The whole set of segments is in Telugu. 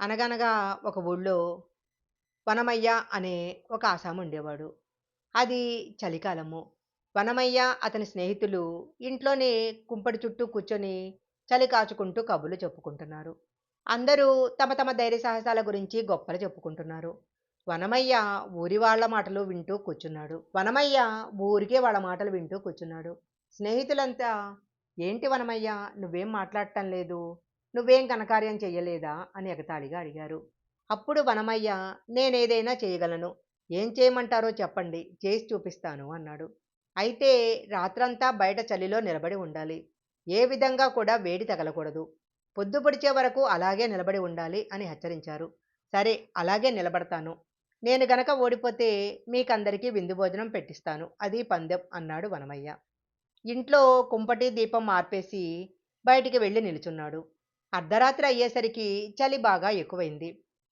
అనగనగా ఒక ఊళ్ళో వనమయ్య అనే ఒక ఆసాము ఉండేవాడు. అది చలికాలము. వనమయ్య, అతని స్నేహితులు ఇంట్లోనే కుంపటి చుట్టూ కూర్చొని చలి కాచుకుంటూ కబుర్లు చెప్పుకుంటున్నారు. అందరూ తమ తమ ధైర్య సాహసాల గురించి గొప్పలు చెప్పుకుంటున్నారు. వనమయ్య ఊరి వాళ్ళ మాటలు వింటూ కూర్చున్నాడు. వనమయ్య ఊరికే వాళ్ళ మాటలు వింటూ కూర్చున్నాడు. స్నేహితులంతా ఏంటి వనమయ్య నువ్వేం మాట్లాడటం లేదు నువ్వేం ఘనకార్యం చెయ్యలేదా అని ఎగతాళిగా అడిగారు. అప్పుడు వనమయ్య నేనేదైనా చేయగలను ఏం చేయమంటారో చెప్పండి చేసి చూపిస్తాను అన్నాడు. అయితే రాత్రంతా బయట చలిలో నిలబడి ఉండాలి. ఏ విధంగా కూడా వేడి తగలకూడదు. పొద్దుపొడిచే వరకు అలాగే నిలబడి ఉండాలి అని హెచ్చరించారు. సరే అలాగే నిలబడతాను. నేను గనక ఓడిపోతే మీకందరికీ విందు భోజనం పెట్టిస్తాను. అది పందెం అన్నాడు వనమయ్య. ఇంట్లో కుంపటి దీపం మార్పేసి బయటికి వెళ్ళి నిలుచున్నాడు. అర్ధరాత్రి అయ్యేసరికి చలి బాగా ఎక్కువైంది.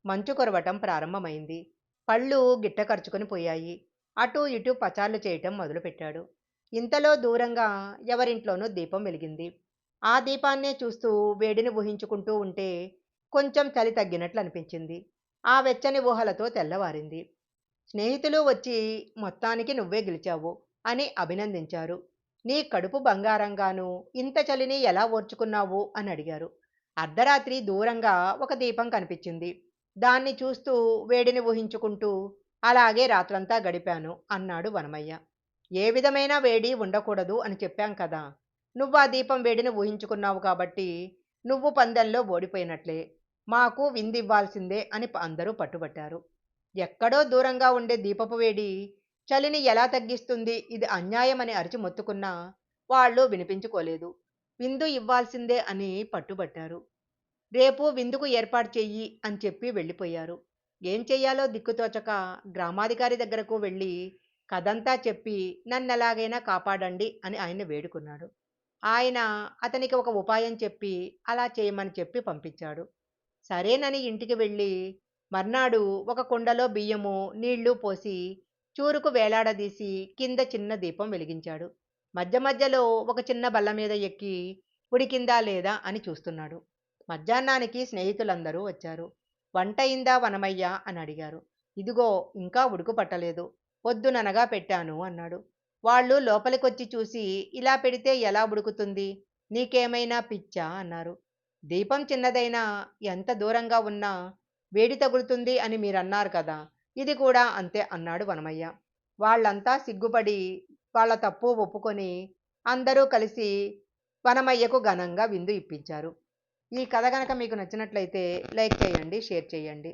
మంచు కురవటం ప్రారంభమైంది. పళ్ళు గిట్టకరుచుకొని పోయాయి. అటూ ఇటూ పచార్లు చేయటం మొదలుపెట్టాడు. ఇంతలో దూరంగా ఎవరింట్లోనో దీపం వెలిగింది. ఆ దీపాన్నే చూస్తూ వేడిని ఊహించుకుంటూ ఉంటే కొంచెం చలి తగ్గినట్లు అనిపించింది. ఆ వెచ్చని ఊహలతో తెల్లవారింది. స్నేహితులు వచ్చి మొత్తానికి నువ్వే గెలిచావు అని అభినందించారు. నీ కడుపు బంగారంగాను ఇంత చలిని ఎలా ఓర్చుకున్నావు అని అడిగారు. అర్ధరాత్రి దూరంగా ఒక దీపం కనిపించింది. దాన్ని చూస్తూ వేడిని ఊహించుకుంటూ అలాగే రాత్రంతా గడిపాను అన్నాడు వనమయ్య. ఏ విధమైన వేడి ఉండకూడదు అని చెప్పాం కదా నువ్వు ఆ దీపం వేడిని ఊహించుకున్నావు కాబట్టి నువ్వు పందెంలో ఓడిపోయినట్లే మాకు విందివ్వాల్సిందే అని అందరూ పట్టుబట్టారు. ఎక్కడో దూరంగా ఉండే దీపపు వేడి చలిని ఎలా తగ్గిస్తుంది ఇది అన్యాయమని అరిచి మొత్తుకున్నా వాళ్ళు వినిపించుకోలేదు. విందు ఇవ్వాల్సిందే అని పట్టుబట్టారు. రేపు విందుకు ఏర్పాటు చెయ్యి అని చెప్పి వెళ్ళిపోయారు. ఏం చెయ్యాలో దిక్కుతోచక గ్రామాధికారి దగ్గరకు వెళ్ళి కథంతా చెప్పి నన్నెలాగైనా కాపాడండి అని ఆయన వేడుకున్నాడు. ఆయన అతనికి ఒక ఉపాయం చెప్పి అలా చేయమని చెప్పి పంపించాడు. సరేనని ఇంటికి వెళ్ళి మర్నాడు ఒక కుండలో బియ్యము నీళ్ళు పోసి చూరుకు వేలాడదీసి కింద చిన్న దీపం వెలిగించాడు. మధ్య మధ్యలో ఒక చిన్న బల్ల మీద ఎక్కి ఉడికిందా లేదా అని చూస్తున్నాడు. మధ్యాహ్నానికి స్నేహితులందరూ వచ్చారు. వంట అయిందా వనమయ్య అని అడిగారు. ఇదిగో ఇంకా ఉడుకు పట్టలేదు. పొద్దుననగా పెట్టాను అన్నాడు. వాళ్ళు లోపలికొచ్చి చూసి ఇలా పెడితే ఎలా ఉడుకుతుంది? నీకేమైనా పిచ్చా అన్నారు. దీపం చిన్నదైనా ఎంత దూరంగా ఉన్నా వేడి తగులుతుంది అని మీరన్నారు కదా ఇది కూడా అంతే అన్నాడు వనమయ్య. వాళ్ళంతా సిగ్గుపడి వాళ్ళ తప్పు ఒప్పుకొని అందరూ కలిసి వనమయ్యకు ఘనంగా విందు ఇప్పించారు. ఈ కథ గనక మీకు నచ్చినట్లయితే లైక్ చేయండి షేర్ చేయండి